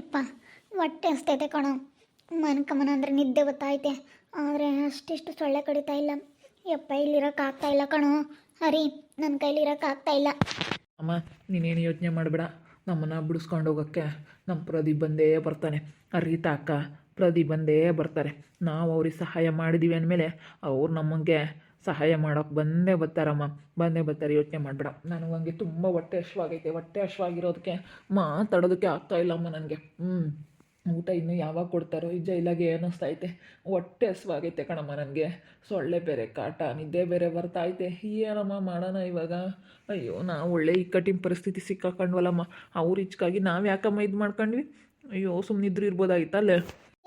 ಯಪ್ಪ ಹೊಟ್ಟೆ ಅನಿಸ್ತೈತೆ ಕಣೋ. ಮನ್ಕಮನ ಅಂದರೆ ನಿದ್ದೆ ಗೊತ್ತಾಯ್ತೆ. ಆದರೆ ಅಷ್ಟಿಷ್ಟು ಸೊಳ್ಳೆ ಕಡಿತಾ ಇಲ್ಲ. ಯಪ್ಪ, ಇಲ್ಲಿರೋಕೆ ಆಗ್ತಾ ಇಲ್ಲ ಕಣೋ. ಹರಿ ನನ್ನ ಆಗ್ತಾ ಇಲ್ಲ. ಅಮ್ಮ, ನೀನೇನು ಯೋಚನೆ ಮಾಡಬೇಡ. ನಮ್ಮನ್ನು ಬಿಡಿಸ್ಕೊಂಡು ಹೋಗೋಕ್ಕೆ ನಮ್ಮ ಪ್ರದೀಪ್ ಬಂದೇ ಬರ್ತಾನೆ. ಅರಿತಾ ರೀತಾ ಅಕ್ಕ ಪ್ರದೀಪ್ ಬಂದೇ ಬರ್ತಾರೆ. ನಾವು ಅವ್ರಿಗೆ ಸಹಾಯ ಮಾಡಿದ್ದೀವಿ ಅಂದಮೇಲೆ ಅವ್ರು ನಮಗೆ ಸಹಾಯ ಮಾಡೋಕ್ಕೆ ಬಂದೇ ಬರ್ತಾರಮ್ಮ. ಬಂದೇ ಬರ್ತಾರೆ, ಯೋಚನೆ ಮಾಡಬೇಡ. ನನಗೆ ಹಂಗೆ ತುಂಬ ಹೊಟ್ಟೆ ಹಶ್ವಾಗೈತೆ ಹೊಟ್ಟೆ ಹಶ್ವಾಗಿರೋದಕ್ಕೆ ಮಾತಾಡೋದಕ್ಕೆ ಆಗ್ತಾ ಇಲ್ಲಮ್ಮ ನನಗೆ. ಹ್ಞೂ ಊಟ ಇನ್ನೂ ಯಾವಾಗ ಕೊಡ್ತಾರೋ ಈ ಜೈಲಾಗೆ ಅನ್ನಿಸ್ತೈತೆ ಹೊಟ್ಟೆ ಹಸ್ವಾಗೈತೆ ಕಣಮ್ಮ ನನಗೆ. ಸೊಳ್ಳೆ ಬೇರೆ ಕಾಟ, ನಿದ್ದೆ ಬೇರೆ ಬರ್ತೈತೆ ಏನಮ್ಮ ಮಾಡೋಣ ಇವಾಗ? ಅಯ್ಯೋ, ನಾವು ಒಳ್ಳೆ ಇಕ್ಕಟ್ಟಿನ ಪರಿಸ್ಥಿತಿ ಸಿಕ್ಕಾಕೊಂಡ್ವಲ್ಲಮ್ಮ. ಅವ್ರ ಇಚ್ಕಾಗಿ ನಾವು ಯಾಕಮ್ಮ ಇದು ಮಾಡ್ಕೊಂಡ್ವಿ? ಅಯ್ಯೋ ಸುಮ್ಮನಿದ್ರು ಇರ್ಬೋದಾಗಿತ್ತಲ್ಲೇ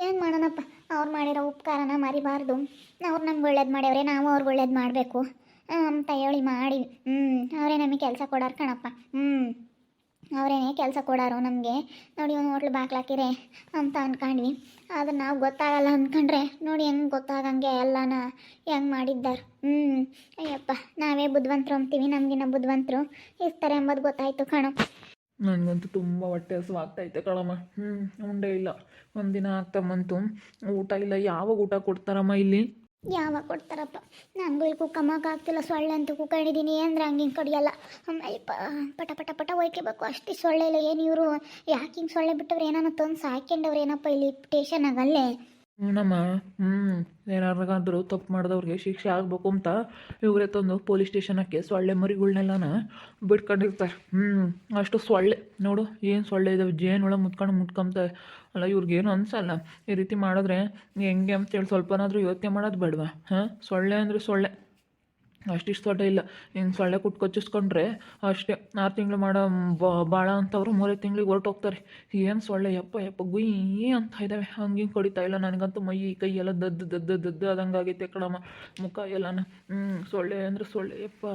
ಏನು ಮಾಡೋಣಪ್ಪ? ಅವ್ರು ಮಾಡಿರೋ ಉಪಕಾರನ ಮರಿಬಾರ್ದು. ಅವ್ರು ನಮ್ಗೆ ಒಳ್ಳೇದು ಮಾಡ್ಯವ್ರೆ, ನಾವು ಅವ್ರಿಗೆ ಒಳ್ಳೇದು ಮಾಡಬೇಕು. ಅಂತ ಹೇಳಿ ಮಾಡಿ. ಹ್ಞೂ ಅವರೇ ನಮಗೆ ಕೆಲಸ ಕೊಡೋರು ಕಣಪ್ಪ. ಹ್ಞೂ ಅವರೇನೆ ಕೆಲಸ ಕೊಡೋರು ನಮಗೆ. ನೋಡಿ ಒಂದು ಹೋಟ್ಲು ಬಾಕ್ಲಾಕಿರೆ ಅಂತ ಅಂದ್ಕೊಂಡ್ವಿ ಅದು ನಾವು ಗೊತ್ತಾಗಲ್ಲ ಅಂದ್ಕೊಂಡ್ರೆ ನೋಡಿ ಹೆಂಗೆ ಗೊತ್ತಾಗಂಗೆ ಎಲ್ಲನ ಹೆಂಗೆ ಮಾಡಿದ್ದಾರೆ. ಹ್ಞೂ ಅಯ್ಯಪ್ಪ, ನಾವೇ ಬುದ್ಧಿವಂತರು ಅಂತೀವಿ, ನಮಗಿನ್ನ ಬುದ್ಧಿವಂತರು ಇರ್ತಾರೆ ಎಂಬುದು ಗೊತ್ತಾಯಿತು ಕಣೋ. ನನಗಂತೂ ತುಂಬ ಹೊಟ್ಟೆ ಹಸುವಾಗ್ತೈತೆ ಕಣಮ್ಮ. ಹ್ಞೂ ಉಂಡೆ ಇಲ್ಲ. ಒಂದಿನ ಆಗ್ತಾ ಬಂತು ಊಟ ಇಲ್ಲ. ಯಾವಾಗ ಊಟ ಕೊಡ್ತಾರಮ್ಮ ಇಲ್ಲಿ? ಯಾವಾಗ ಕೊಡ್ತಾರಪ್ಪ? ನನಗೂ ಈ ಕುಕ್ಕಮ್ಮಕ್ಕೆ ಆಗ್ತಿಲ್ಲ. ಸೊಳ್ಳೆ ಅಂತ ಕುಕ್ಕಂಡಿದ್ದೀನಿ. ಅಂದ್ರೆ ಹಂಗೆ ಹಿಂಗೆ ಕಡಿಯಲ್ಲ ಅಯ್ಯಪ್ಪ, ಪಟ ಪಟ ಪಟ ಒಯ್ಕೋಬೇಕು ಅಷ್ಟು ಸೊಳ್ಳೆ ಇಲ್ಲ. ಏನು ಇವರು? ಯಾಕೆ ಹಿಂಗೆ ಸೊಳ್ಳೆ ಬಿಟ್ಟವ್ರು? ಏನಾನ ತಂದು ಸಾಯ್ಕೊಂಡವ್ರು ಏನಪ್ಪ ಇಲ್ಲಿ? ಸ್ಟೇಷನಾಗ ಅಲ್ಲೇ ಹ್ಞೂನಮ್ಮ ಹ್ಞೂ ಏನಾರಾದ್ರೂ ತಪ್ಪು ಮಾಡಿದವ್ರಿಗೆ ಶಿಕ್ಷೆ ಆಗಬೇಕು ಅಂತ ಇವರೇ ತಂದು ಪೊಲೀಸ್ ಸ್ಟೇಷನ್ ಸ್ಟೇಷನಕ್ಕೆ ಸೊಳ್ಳೆ ಮರಿಗಳ್ನೆಲ್ಲನ ಬಿಟ್ಕೊಂಡಿರ್ತಾರೆ. ಹ್ಞೂ ಅಷ್ಟು ಸೊಳ್ಳೆ. ನೋಡು, ಏನು ಸೊಳ್ಳೆ ಇದಾವೆ? ಜೇನುಳ ಮುತ್ಕೊಂಡು ಮುಟ್ಕೊಂತ ಅಲ್ಲ ಇವ್ರಿಗೇನು ಅನ್ಸಲ್ಲ. ಈ ರೀತಿ ಮಾಡಿದ್ರೆ ಹೆಂಗೆ ಅಂತೇಳಿ ಸ್ವಲ್ಪನಾದರೂ ಯೋಚನೆ ಮಾಡೋದು ಬೇಡವಾ? ಹಾಂ? ಸೊಳ್ಳೆ ಅಂದರೆ ಸೊಳ್ಳೆ. ಅಷ್ಟಿಷ್ಟು ದೊಡ್ಡ ಇಲ್ಲ. ಇನ್ನು ಸೊಳ್ಳೆ ಕುಟ್ಟು ಕೊಚ್ಚಿಸ್ಕೊಂಡ್ರೆ ಅಷ್ಟೇ. ಆರು ತಿಂಗಳು ಮಾಡೋ ಭಾಳ ಅಂತವ್ರು ಮೂರೇ ತಿಂಗಳಿಗೆ ಹೊರಟೋಗ್ತಾರೆ. ಏನು ಸೊಳ್ಳೆ, ಯಪ್ಪ ಯಪ್ಪ, ಗುಯ್ ಅಂತ ಇದ್ದಾವೆ ಹಂಗೆ ಹಿಂಗೆ ಕೊಡಿತಾ ಇಲ್ಲ. ನನಗಂತೂ ಮೈ, ಕೈ ಎಲ್ಲ ದದ್ದು ದದ್ದು ದದ್ದು ಆದಂಗೆ ಆಗೈತೆ ಕಣಮ್ಮ. ಮುಖ ಎಲ್ಲನ. ಹ್ಞೂ ಸೊಳ್ಳೆ ಅಂದರೆ ಸೊಳ್ಳೆ, ಯಪ್ಪ.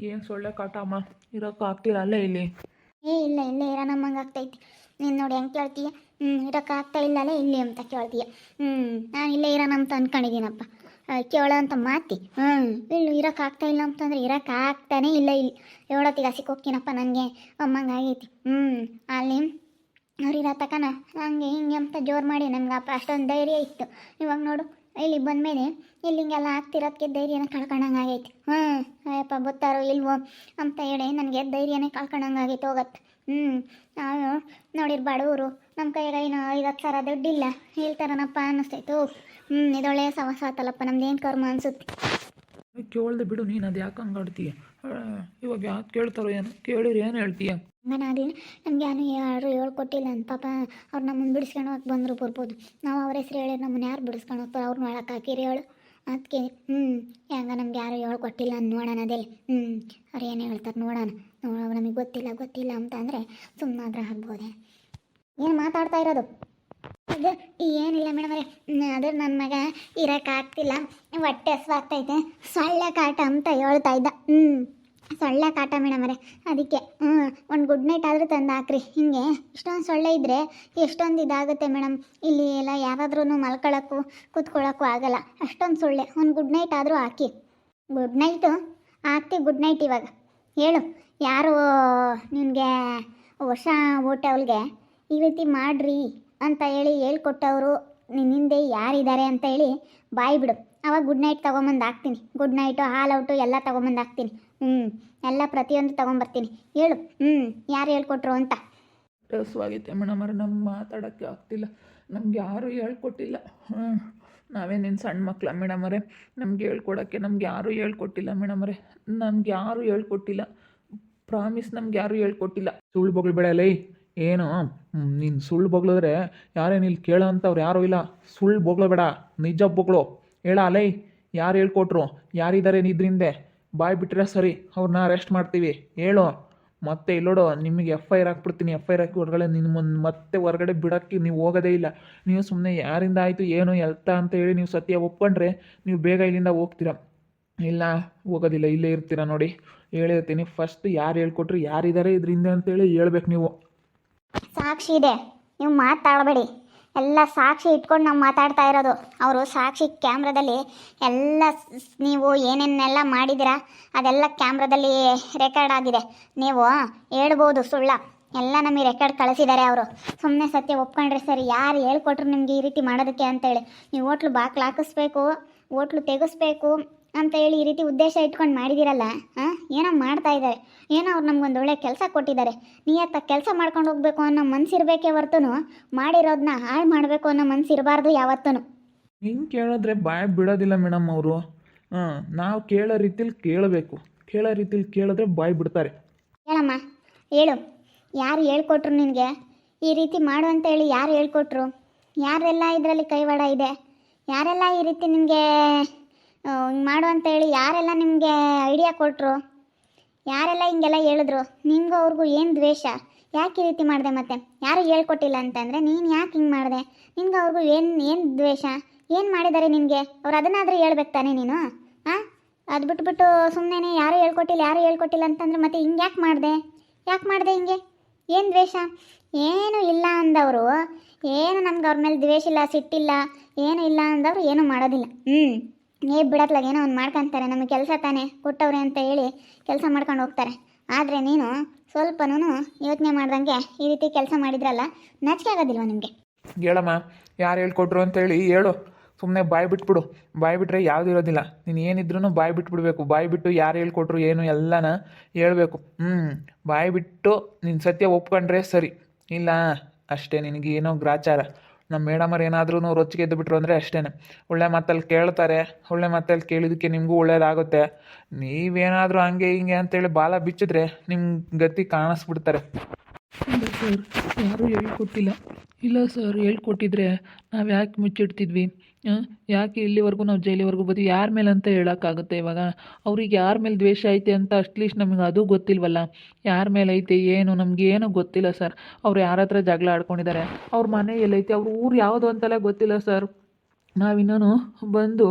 ಏನು ಸೊಳ್ಳೆ ಕಾಟಮ್ಮ? ಇರೋಕ್ಕೂ ಆಗ್ತಿಲ್ಲ ಅಲ್ಲೇ ಇಲ್ಲಿ. ಏ, ಇಲ್ಲ, ಇಲ್ಲೇ ಇರೋ ನಮ್ಮಂಗೆ ಆಗ್ತೈತಿ. ನೀನು ನೋಡಿ ಹೆಂಗೆ ಕೇಳ್ತೀಯ? ಹ್ಞೂ ಇರೋಕ್ಕಾಗ್ತಾ ಇಲ್ಲಲೇ ಇಲ್ಲಿ ಅಂತ ಕೇಳ್ತೀಯ. ಹ್ಞೂ ನಾನು ಇಲ್ಲೇ ಇರೋಣ ಅಂತ ಅನ್ಕೊಂಡಿದ್ದೀನಪ್ಪ. ಕೇಳೋ ಅಂತ ಮಾತಿ. ಹ್ಞೂ ಇಲ್ಲಿ ಇರೋಕ್ಕಾಗ್ತಾ ಇಲ್ಲ ಅಂತಂದ್ರೆ ಇರೋಕ್ಕಾಗ್ತಾನೆ ಇಲ್ಲ ಇಲ್ಲಿ. ಹೇಳೋತ್ತಿಗೆ ಹಸಿಗೆ ಹೋಗ್ತೀನಪ್ಪ ನನಗೆ? ಅಮ್ಮಂಗೆ ಆಗೈತಿ. ಹ್ಞೂ ಅಲ್ಲಿ ಅವ್ರು ಇರೋ ತಕನ ಹಂಗೆ ಹಿಂಗೆ ಅಂತ ಜೋರು ಮಾಡಿ ನಮ್ಗೆ ಅಪ್ಪ ಅಷ್ಟೊಂದು ಧೈರ್ಯ ಇತ್ತು. ಇವಾಗ ನೋಡು ಇಲ್ಲಿ ಬಂದಮೇಲೆ ಇಲ್ಲಿ ಹಿಂಗೆಲ್ಲ ಆಗ್ತಿರೋದಕ್ಕೆ ಧೈರ್ಯನ ಕಳ್ಕೊಂಡಂಗೆ ಆಗೈತಿ. ಹ್ಞೂ ಅಯ್ಯಪ್ಪ ಗೊತ್ತಾರೋ ಇಲ್ವೋ ಅಂತ ಹೇಳಿ ನನಗೆ ಧೈರ್ಯನೇ ಕಳ್ಕೊಂಡಂಗೆ ಆಗೈತೆ ಹೋಗತ್ತೆ ಹ್ಞೂ ನಾವು ನೋಡಿರ್ ಬಡವರು ನಮ್ಮ ಕೈಯಾಗ ಏನು ಐವತ್ತು ಸಾವಿರ ದುಡ್ಡಿಲ್ಲ. ಹೇಳ್ತಾರನಪ್ಪ ಅನ್ನಿಸ್ತೈತು ಹ್ಞೂ ಇದೊಳ್ಳೆಯ ಸವಸ ಆತಲ್ಲಪ್ಪ ನಮ್ದು ಏನು ಕರ್ಮ ಅನ್ಸುತ್ತೆ? ಕೇಳ್ದೆ ಬಿಡು ನೀನು ಅದು ಯಾಕೆ ಹಂಗೆ ಆಡ್ತೀಯ? ಇವಾಗ ಯಾಕೆ ಕೇಳ್ತಾರೋ ಏನು ಕೇಳಿರಿ ಏನು ಹೇಳ್ತೀಯ? ಹಂಗನಾಗಲಿ ನಮ್ಗೆ ಯಾರು ಯಾರು ಹೇಳ್ಕೊಟ್ಟಿಲ್ಲ ಅಂತ ಪಾಪ ಅವ್ರು ನಮ್ಮನ್ನು ಬಿಡಿಸ್ಕೊಂಡು ಹೋಗಿ ಬಂದರು ಬರ್ಬೋದು. ನಾವು ಅವ್ರ ಹೆಸ್ರು ಹೇಳಿ ನಮ್ಮನ್ನು ಯಾರು ಬಿಡಿಸ್ಕೊಂಡು ಹೋಗ್ತಾರೆ ಅವ್ರು ಮಾಡಕ್ಕೆ ಹಾಕಿರಿ ಹೇಳು. ಅದಕ್ಕೆ ಹ್ಞೂ ಹೆಂಗ ನಮ್ಗೆ ಯಾರು ಹೇಳ್ಕೊಟ್ಟಿಲ್ಲ ನೋಡೋಣ ಅದೇ ಹ್ಞೂ ಅವ್ರು ಏನು ಹೇಳ್ತಾರೆ ನೋಡೋಣ. ನೋಡೋ ನಮಗೆ ಗೊತ್ತಿಲ್ಲ ಗೊತ್ತಿಲ್ಲ ಅಂತ ಅಂದರೆ ಸುಮ್ಮನಾದ್ರೆ ಆಗ್ಬೋದೆ. ಏನು ಮಾತಾಡ್ತಾ ಇರೋದು? ಅದು ಏನಿಲ್ಲ ಮೇಡಮ್ ಅವರೇ. ಅದು ನನ್ನ ಮಗ ಇರೋಕ್ಕಾಗ್ತಿಲ್ಲ ಹೊಟ್ಟೆ ಹಸ್ವಾಗ್ತೈತೆ ಸೊಳ್ಳೆ ಕಾಟ ಅಂತ ಹೇಳ್ತಾ ಇದ್ದ. ಹ್ಞೂ ಸೊಳ್ಳೆ ಕಾಟ ಮೇಡಮ್ ಅವರೇ. ಅದಕ್ಕೆ ಹ್ಞೂ ಒಂದು ಗುಡ್ ನೈಟ್ ಆದರೂ ತಂದು ಹಾಕ್ರಿ. ಹಿಂಗೆ ಇಷ್ಟೊಂದು ಸೊಳ್ಳೆ ಇದ್ದರೆ ಎಷ್ಟೊಂದು ಇದಾಗುತ್ತೆ ಮೇಡಮ್. ಇಲ್ಲಿ ಎಲ್ಲ ಯಾರಾದ್ರೂ ಮಲ್ಕೊಳ್ಳೋಕ್ಕೂ ಕೂತ್ಕೊಳ್ಳೋಕ್ಕೂ ಆಗಲ್ಲ. ಅಷ್ಟೊಂದು ಸೊಳ್ಳೆ. ಒಂದು ಗುಡ್ ನೈಟ್ ಆದರೂ ಹಾಕಿ. ಗುಡ್ ನೈಟು ಹಾಕ್ತಿ ಗುಡ್ ನೈಟ್ ಇವಾಗ. ಹೇಳು, ಯಾರು ನಿನಗೆ ವರ್ಷ ಹೋಟೆಲ್ಗೆ ಈ ರೀತಿ ಮಾಡ್ರಿ. ಅಂತ ಹೇಳಿ ಹೇಳ್ಕೊಟ್ಟವರು ನಿನ್ನ ಹಿಂದೆ ಯಾರಿದ್ದಾರೆ ಅಂತ ಹೇಳಿ ಬಾಯಿ ಬಿಡು. ಅವಾಗ ಗುಡ್ ನೈಟ್ ತೊಗೊಂಬಂದು ಹಾಕ್ತೀನಿ. ಗುಡ್ ನೈಟು ಹಾಲ್ ಔಟು ಎಲ್ಲ ತೊಗೊಂಬಂದು ಹಾಕ್ತೀನಿ. ಹ್ಞೂ ಎಲ್ಲ ಪ್ರತಿಯೊಂದು ತೊಗೊಂಬರ್ತೀನಿ. ಹೇಳು ಹ್ಞೂ ಯಾರು ಹೇಳ್ಕೊಟ್ರು ಅಂತ? ಹಸುವಾಗೈತೆ ಮೇಡಮ್ ಅವ್ರೆ ನಮ್ಗೆ ಮಾತಾಡೋಕ್ಕೆ ಆಗ್ತಿಲ್ಲ. ನಮ್ಗೆ ಯಾರೂ ಹೇಳ್ಕೊಟ್ಟಿಲ್ಲ. ಹ್ಞೂ ನಾವೇ ನಿನ್ನ ಸಣ್ಣ ಮಕ್ಕಳ ಮೇಡಮ್ ಅವರೇ ನಮ್ಗೆ ಹೇಳ್ಕೊಡೋಕ್ಕೆ ನಮ್ಗೆ ಯಾರೂ ಹೇಳ್ಕೊಟ್ಟಿಲ್ಲ ಮೇಡಮ್ ಅವರೇ ನಮ್ಗೆ ಯಾರೂ ಹೇಳ್ಕೊಟ್ಟಿಲ್ಲ. ಪ್ರಾಮಿಸ್ ನಮ್ಗೆ ಯಾರು ಹೇಳ್ಕೊಟ್ಟಿಲ್ಲ. ಸುಳ್ಳು ಬೊಗಳು ಬೇಡ ಲೈ. ಏನು? ನೀನು ಸುಳ್ಳು ಬೊಗಳಿದ್ರೆ ಯಾರೇನು ಇಲ್ಲಿ ಕೇಳೋ ಅಂಥವ್ರು ಯಾರೂ ಇಲ್ಲ. ಸುಳ್ಳು ಬೊಗಳು ಬೇಡ, ನಿಜ ಬೊಗಳು ಹೇಳ ಅಲೈ, ಯಾರು ಹೇಳ್ಕೊಟ್ರು? ಯಾರಿದ್ದಾರೆ ನಿದ್ರಿಂದೆ ಬಾಯ್ ಬಿಟ್ಟರೆ ಸರಿ ಅವ್ರನ್ನ ಅರೆಸ್ಟ್ ಮಾಡ್ತೀವಿ. ಹೇಳು. ಮತ್ತೆ ಇಲ್ಲೋಡು, ನಿಮಗೆ ಎಫ್ ಐ ಆರ್ ಹಾಕ್ಬಿಡ್ತೀನಿ. ಎಫ್ ಐ ಆರ್ ಹಾಕಿ ಹೊರಗಡೆ ನಿಮ್ಮ ಮತ್ತೆ ಹೊರಗಡೆ ಬಿಡೋಕ್ಕೆ ನೀವು ಹೋಗೋದೇ ಇಲ್ಲ. ನೀವು ಸುಮ್ಮನೆ ಯಾರಿಂದ ಆಯಿತು, ಏನು, ಎಲ್ತ ಅಂತ ಹೇಳಿ ನೀವು ಸತ್ಯ ಒಪ್ಕೊಂಡ್ರೆ ನೀವು ಬೇಗ ಇಲ್ಲಿಂದ ಹೋಗ್ತೀರ. ಇಲ್ಲ, ಹೋಗೋದಿಲ್ಲ, ಇಲ್ಲೇ ಇರ್ತೀರ ನೋಡಿ. ಹೇಳಿರ್ತೀನಿ. ಫಸ್ಟ್ ಯಾರು ಹೇಳ್ಕೊಟ್ರು ಯಾರಿದ್ದಾರೆ ಇದರಿಂದ ಅಂತೇಳಿ ಹೇಳ್ಬೇಕು ನೀವು. ಸಾಕ್ಷಿ ಇದೆ. ನೀವು ಮಾತಾಡಬೇಡಿ. ಎಲ್ಲ ಸಾಕ್ಷಿ ಇಟ್ಕೊಂಡು ನಾವು ಮಾತಾಡ್ತಾ ಇರೋದು. ಅವರು ಸಾಕ್ಷಿ ಕ್ಯಾಮ್ರಾದಲ್ಲಿ ಎಲ್ಲ ನೀವು ಏನೇನೆಲ್ಲ ಮಾಡಿದ್ದೀರಾ, ಅದೆಲ್ಲ ಕ್ಯಾಮ್ರಾದಲ್ಲಿ ರೆಕಾರ್ಡ್ ಆಗಿದೆ. ನೀವು ಹೇಳ್ಬೋದು ಸುಳ್ಳ. ಎಲ್ಲ ನಮಗೆ ರೆಕಾರ್ಡ್ ಕಳಿಸಿದ್ದಾರೆ ಅವರು. ಸುಮ್ಮನೆ ಸತ್ಯ ಒಪ್ಕೊಂಡ್ರೆ ಸರಿ, ಯಾರು ಹೇಳ್ಕೊಟ್ರು ನಿಮಗೆ ಈ ರೀತಿ ಮಾಡೋದಕ್ಕೆ ಅಂತೇಳಿ. ನೀವು ಹೋಟ್ಲು ಬಾಕ್ಲು ಹಾಕಿಸ್ಬೇಕು, ಹೋಟ್ಲು ತೆಗಿಸ್ಬೇಕು ಅಂತ ಹೇಳಿ ಈ ರೀತಿ ಉದ್ದೇಶ ಇಟ್ಕೊಂಡು ಮಾಡಿದಿರಲ್ಲ ಹಾಂ ಏನೋ ಮಾಡ್ತಾ ಇದ್ದಾರೆ. ಏನೋ ಅವ್ರು ನಮ್ಗೊಂದು ಒಳ್ಳೆ ಕೆಲಸ ಕೊಟ್ಟಿದ್ದಾರೆ. ನೀಯತ್ತ ಕೆಲಸ ಮಾಡ್ಕೊಂಡು ಹೋಗ್ಬೇಕು ಅನ್ನೋ ಮನ್ಸಿರ್ಬೇಕೇ ಹೊರತು ಮಾಡಿರೋದನ್ನ ಹಾಳು ಮಾಡಬೇಕು ಅನ್ನೋ ಮನ್ಸಿರಬಾರ್ದು ಯಾವತ್ತೂ ಹಿಂಗೆ ಕೇಳಿದ್ರೆ ಬಾಯ್ ಬಿಡೋದಿಲ್ಲ ಮೇಡಮ್ ಅವರು. ಹಾಂ ನಾವು ಕೇಳೋ ರೀತಿಲಿ ಕೇಳಬೇಕು. ಕೇಳೋ ರೀತಿಲಿ ಕೇಳಿದ್ರೆ ಬಾಯ್ ಬಿಡ್ತಾರೆ. ಹೇಳಮ್ಮ ಹೇಳು. ಯಾರು ಹೇಳ್ಕೊಟ್ರು ನಿನಗೆ? ಈ ರೀತಿ ಮಾಡು ಅಂತ ಹೇಳಿ ಯಾರು ಹೇಳ್ಕೊಟ್ರು? ಯಾರೆಲ್ಲ ಇದರಲ್ಲಿ ಕೈವಾಡ ಇದೆ? ಯಾರೆಲ್ಲ ಈ ರೀತಿ ನಿನಗೆ ಹಿಂಗೆ ಮಾಡು ಅಂತ ಹೇಳಿ ಯಾರೆಲ್ಲ ನಿಮಗೆ ಐಡಿಯಾ ಕೊಟ್ಟರು ಯಾರೆಲ್ಲ ಹಿಂಗೆಲ್ಲ ಹೇಳಿದ್ರು? ನಿಮಗೂ ಅವ್ರಿಗೂ ಏನು ದ್ವೇಷ? ಯಾಕೆ ಈ ರೀತಿ ಮಾಡಿದೆ ಮತ್ತೆ? ಯಾರು ಹೇಳ್ಕೊಟ್ಟಿಲ್ಲ ಅಂತಂದರೆ ನೀನು ಯಾಕೆ ಹಿಂಗೆ ಮಾಡಿದೆ? ನಿನ್ಗೆ ಅವ್ರಿಗೂ ಏನು ಏನು ದ್ವೇಷ? ಏನು ಮಾಡಿದ್ದಾರೆ ನಿನಗೆ? ಅವ್ರು ಅದನ್ನಾದರೂ ಹೇಳ್ಬೇಕು ತಾನೇ ನೀನು? ಹಾಂ ಅದು ಬಿಟ್ಬಿಟ್ಟು ಸುಮ್ಮನೆ ಯಾರು ಹೇಳ್ಕೊಟ್ಟಿಲ್ಲ ಯಾರು ಹೇಳ್ಕೊಟ್ಟಿಲ್ಲ ಅಂತಂದ್ರೆ ಮತ್ತೆ ಹಿಂಗೆ ಯಾಕೆ ಮಾಡಿದೆ? ಯಾಕೆ ಮಾಡಿದೆ ಹಿಂಗೆ? ಏನು ದ್ವೇಷ? ಏನು ಇಲ್ಲ ಅಂದವರು. ಏನು ನಮ್ಗೆ ಅವ್ರ ಮೇಲೆ ದ್ವೇಷ ಇಲ್ಲ, ಸಿಟ್ಟಿಲ್ಲ, ಏನು ಇಲ್ಲ ಅಂದವರು ಏನೂ ಮಾಡೋದಿಲ್ಲ. ಹ್ಞೂ ಏ ಬಿಡತ್ಲಾಗ ಏನೋ ಒಂದು ಮಾಡ್ಕೊಂತಾರೆ, ನಮಗೆ ಕೆಲಸ ತಾನೇ ಕೊಟ್ಟವ್ರೆ ಅಂತ ಹೇಳಿ ಕೆಲಸ ಮಾಡ್ಕೊಂಡು ಹೋಗ್ತಾರೆ. ಆದರೆ ನೀನು ಸ್ವಲ್ಪನೂ ಯೋಚನೆ ಮಾಡ್ದಂಗೆ ಈ ರೀತಿ ಕೆಲಸ ಮಾಡಿದ್ರಲ್ಲ, ನಾಚಿಕೆ ಆಗೋದಿಲ್ವ ನಿಮಗೆ? ಹೇಳಮ್ಮ, ಯಾರು ಹೇಳ್ಕೊಟ್ರು ಅಂತೇಳಿ ಹೇಳು ಸುಮ್ಮನೆ ಬಾಯಿ ಬಿಟ್ಬಿಡು. ಬಾಯಿ ಬಿಟ್ರೆ ಯಾವುದು ಇರೋದಿಲ್ಲ. ನೀನು ಏನಿದ್ರು ಬಾಯ್ ಬಿಟ್ಬಿಡ್ಬೇಕು. ಬಾಯಿ ಬಿಟ್ಟು ಯಾರು ಹೇಳ್ಕೊಟ್ರು ಏನು ಎಲ್ಲನ ಹೇಳಬೇಕು. ಹ್ಞೂ ಬಾಯಿ ಬಿಟ್ಟು ನಿನ್ನ ಸತ್ಯ ಒಪ್ಕೊಂಡ್ರೆ ಸರಿ. ಇಲ್ಲ, ಅಷ್ಟೇ ನಿನಗೆ ಏನೋ ಗ್ರಾಚಾರ. ನಮ್ಮ ಮೇಡಮರು ಏನಾದ್ರೂ ರೊಚ್ಚಿಗೆ ಎದ್ದು ಬಿಟ್ರು ಅಂದರೆ ಅಷ್ಟೇ ಒಳ್ಳೆ ಮಾತಲ್ಲಿ ಕೇಳ್ತಾರೆ, ಒಳ್ಳೆ ಮಾತಲ್ಲಿ ಕೇಳಿದಕ್ಕೆ ನಿಮಗೂ ಒಳ್ಳೇದಾಗುತ್ತೆ. ನೀವೇನಾದರೂ ಹಂಗೆ ಹಿಂಗೆ ಅಂತೇಳಿ ಬಾಲ ಬಿಚ್ಚಿದ್ರೆ ನಿಮ್ಮ ಗತಿ ಕಾಣಿಸ್ಬಿಡ್ತಾರೆ. ಸರ್, ಯಾರೂ ಹೇಳ್ಕೊಟ್ಟಿಲ್ಲ. ಇಲ್ಲ ಸರ್, ಹೇಳ್ಕೊಟ್ಟಿದ್ರೆ ನಾವು ಯಾಕೆ ಮುಚ್ಚಿಡ್ತಿದ್ವಿ? ಯಾಕೆ ಇಲ್ಲಿವರೆಗೂ ನಾವು ಜೈಲಿವರೆಗೂ ಬದಿ ಯಾರ ಮೇಲೆ ಅಂತ ಹೇಳೋಕ್ಕಾಗುತ್ತೆ ಇವಾಗ? ಅವ್ರಿಗೆ ಯಾರ ಮೇಲೆ ದ್ವೇಷ ಐತೆ ಅಂತ ಅಟ್ಲೀಸ್ಟ್ ನಮಗೆ ಅದು ಗೊತ್ತಿಲ್ವಲ್ಲ. ಯಾರ ಮೇಲೆ ಐತೆ, ಏನು ನಮಗೆ ಏನು ಗೊತ್ತಿಲ್ಲ ಸರ್ ಅವ್ರು ಯಾರ ಹತ್ರ ಜಗಳ ಆಡ್ಕೊಂಡಿದ್ದಾರೆ ಅವ್ರ ಮನೆ ಎಲ್ಲೈತೆ ಅವ್ರ ಊರು ಯಾವುದು ಅಂತೆಲ್ಲ ಗೊತ್ತಿಲ್ಲ ಸರ್ ನಾವಿನ್ನೂ ಬಂದು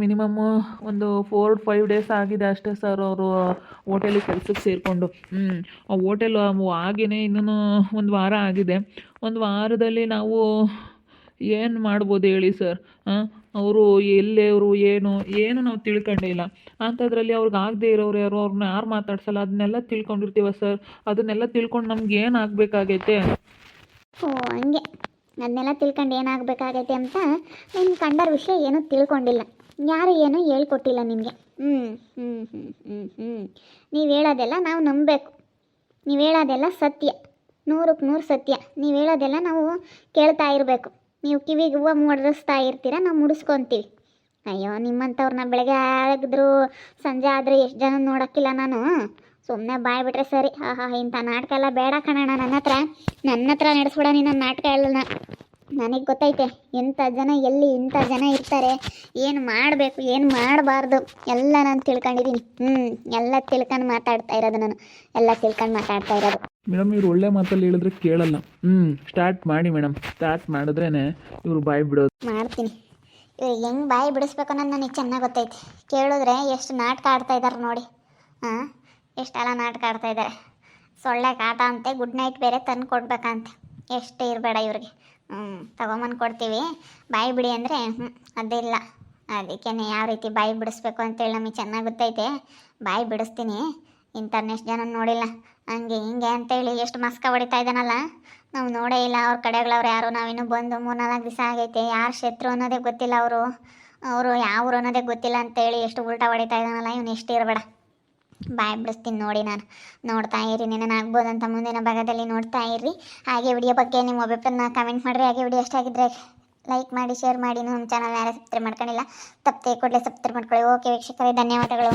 ಮಿನಿಮಮ್ ಒಂದು ಫೋರ್ ಫೈವ್ ಡೇಸ್ ಆಗಿದೆ ಅಷ್ಟೇ ಸರ್ ಅವರು ಹೋಟೆಲಿಗೆ ಕೆಲಸಕ್ಕೆ ಸೇರಿಕೊಂಡು. ಹ್ಞೂ ಆ ಹೋಟೆಲು ಆಗೇ ಇನ್ನೂ ಒಂದು ವಾರ ಆಗಿದೆ. ಒಂದು ವಾರದಲ್ಲಿ ನಾವು ಏನು ಮಾಡ್ಬೋದು ಹೇಳಿ ಸರ್? ಅವರು ಎಲ್ಲೇವರು ಏನು ಏನು ನಾವು ತಿಳ್ಕೊಂಡೇ ಇಲ್ಲ. ಅಂಥದ್ರಲ್ಲಿ ಅವ್ರಿಗೆ ಆಗದೆ ಇರೋರು ಯಾರು ಅವ್ರನ್ನ ಯಾರು ಮಾತಾಡ್ಸಲ್ಲ? ಅದನ್ನೆಲ್ಲ ತಿಳ್ಕೊಂಡಿರ್ತೀವ ಸರ್? ಅದನ್ನೆಲ್ಲ ತಿಳ್ಕೊಂಡು ನಮ್ಗೆ ಏನು ಆಗಬೇಕಾಗೈತೆ? ಓ, ಹಂಗೆ. ಅದನ್ನೆಲ್ಲ ತಿಳ್ಕೊಂಡು ಏನಾಗಬೇಕಾಗೈತೆ ಅಂತ ನಿಮ್ಮ ಕಂಡರ ವಿಷಯ ಏನೂ ತಿಳ್ಕೊಂಡಿಲ್ಲ. ಯಾರು ಏನೂ ಹೇಳ್ಕೊಟ್ಟಿಲ್ಲ ನಿಮಗೆ. ಹ್ಞೂ ಹ್ಞೂ ಹ್ಞೂ ಹ್ಞೂ ಹ್ಞೂ ನೀವು ಹೇಳೋದೆಲ್ಲ ನಾವು ನಂಬಬೇಕು. ನೀವು ಹೇಳೋದೆಲ್ಲ ಸತ್ಯ. ನೂರಕ್ಕೆ ನೂರು ಸತ್ಯ. ನೀವು ಹೇಳೋದೆಲ್ಲ ನಾವು ಕೇಳ್ತಾ ಇರಬೇಕು. ನೀವು ಕಿವಿಗೆ ಹೂವು ಮುಡಿಸ್ತಾ ಇರ್ತೀರ, ನಾವು ಮುಡಿಸ್ಕೊತೀವಿ. ಅಯ್ಯೋ, ನಿಮ್ಮಂಥವ್ರನ್ನ ಬೆಳಗ್ಗೆ ಆಗಿದ್ರು, ಸಂಜೆ ಆದರೆ ಎಷ್ಟು ಜನ ನೋಡೋಕ್ಕಿಲ್ಲ ನಾನು. ಸುಮ್ಮನೆ ಬಾಯ್ ಬಿಟ್ರೆ ಸರಿ. ಆಹಾ, ಇಂಥ ನಾಟಕ ಎಲ್ಲ ಬೇಡ ಕಣಣ್ಣ ನನ್ನ ಹತ್ರ ನನ್ನ ಹತ್ರ ನಡೆಸ್ಬಿಡ ನೀನು ನಾಟಕ ಎಲ್ಲ. ನನಗೆ ಗೊತ್ತೈತೆ ಎಂಥ ಜನ ಎಲ್ಲಿ ಇಂಥ ಜನ ಇರ್ತಾರೆ ಏನು ಮಾಡಬೇಕು ಏನು ಮಾಡಬಾರ್ದು ಎಲ್ಲ ನಾನು ತಿಳ್ಕೊಂಡಿದ್ದೀನಿ ಹ್ಞೂ ಎಲ್ಲ ತಿಳ್ಕೊಂಡು ಮಾತಾಡ್ತಾ ಇರೋದು ನಾನು ಎಲ್ಲ ತಿಳ್ಕೊಂಡು ಮಾತಾಡ್ತಾ ಇರೋದು. ಮೇಡಮ್ ಇವ್ರು ಒಳ್ಳೆ ಮಾತಲ್ಲಿ ಹೇಳಿದ್ರೆ ಕೇಳಲ್ಲ. ಹ್ಞೂ ಸ್ಟಾರ್ಟ್ ಮಾಡಿ ಮೇಡಮ್ ಸ್ಟಾರ್ಟ್ ಮಾಡಿದ್ರೇ ಇವರು ಬಾಯಿ ಬಿಡೋದು. ಮಾಡ್ತೀನಿ. ಇವಾಗ ಹೆಂಗೆ ಬಾಯಿ ಬಿಡಿಸ್ಬೇಕು ಅನ್ನೋದು ನನಗೆ ಚೆನ್ನಾಗಿ ಗೊತ್ತೈತೆ. ಕೇಳಿದ್ರೆ ಎಷ್ಟು ನಾಟಕ ಆಡ್ತಾ ಇದ್ದಾರೆ ನೋಡಿ. ಹಾಂ ಎಷ್ಟೆಲ್ಲ ನಾಟಕ ಆಡ್ತಾ ಇದ್ದಾರೆ ಸೊಳ್ಳೆ ಕಾಟ ಅಂತೆ ಗುಡ್ ನೈಟ್ ಬೇರೆ ತಂದು ಕೊಡ್ಬೇಕಂತೆ ಎಷ್ಟು ಇರಬೇಡ ಇವ್ರಿಗೆ. ಹ್ಞೂ ತಗೊಂಬಂದು ಕೊಡ್ತೀವಿ. ಬಾಯಿ ಬಿಡಿ ಅಂದರೆ ಹ್ಞೂ ಅದಿಲ್ಲ ಅದಕ್ಕೆ ಯಾವ ರೀತಿ ಬಾಯಿ ಬಿಡಿಸ್ಬೇಕು ಅಂತೇಳಿ ನಮಗೆ ಚೆನ್ನಾಗಿ ಗೊತ್ತೈತೆ. ಬಾಯಿ ಬಿಡಿಸ್ತೀನಿ. ಇಂಥರ್ನೆಷ್ಟು ಜನ ನೋಡಿಲ್ಲ. ಹಂಗೆ ಹಿಂಗೆ ಅಂತೇಳಿ ಎಷ್ಟು ಮಸ್ಕ ಹೊಡಿತಾ ಇದ್ದಾನಲ್ಲ. ನಾವು ನೋಡೇ ಇಲ್ಲ, ಅವ್ರ ಕಡೆಗಳವ್ರು ಯಾರು ನಾವಿನ್ನೂ ಬಂದು ಮೂರ್ನಾಲ್ಕು ದಿವಸ ಆಗೈತೆ. ಯಾರು ಶತ್ರು ಅನ್ನೋದೇ ಗೊತ್ತಿಲ್ಲ ಅವರು. ಅವರು ಯಾವ ಊರು ಅನ್ನೋದೇ ಗೊತ್ತಿಲ್ಲ ಅಂತೇಳಿ ಎಷ್ಟು ಉಲ್ಟಾ ಹೊಡಿತಾ ಇದ್ದಾನಲ್ಲ, ಇವನು ಎಷ್ಟು ಇರಬೇಡ. ಬಾಯ್ ಬಿಡಿಸ್ತೀನಿ ನೋಡಿ ನಾನು. ನೋಡ್ತಾ ಇರಿ ಆಗ್ಬೋದಂತ ಮುಂದಿನ ಭಾಗದಲ್ಲಿ ನೋಡ್ತಾ ಇರ್ರಿ ಹಾಗೆ ವಿಡಿಯೋ ಬಗ್ಗೆ ನಿಮ್ಮ ಅಭಿಪ್ರಾಯನ ಕಮೆಂಟ್ ಮಾಡಿರಿ. ಹಾಗೆ ವಿಡಿಯೋ ಆಗಿದ್ರೆ ಲೈಕ್ ಮಾಡಿ ಶೇರ್ ಮಾಡಿ. ನಮ್ಮ ಚಾನಲ್ ಯಾರು ಸಬ್ಸ್ಕ್ರೈಬ್ ಮಾಡ್ಕೊಂಡಿಲ್ಲ ತಪ್ಪದೆ ಕೂಡಲೇ ಸಬ್ಸ್ಕ್ರೈಬ್ ಮಾಡ್ಕೊಳ್ಳಿ. ಓಕೆ ವೀಕ್ಷಕರೇ, ಧನ್ಯವಾದಗಳು.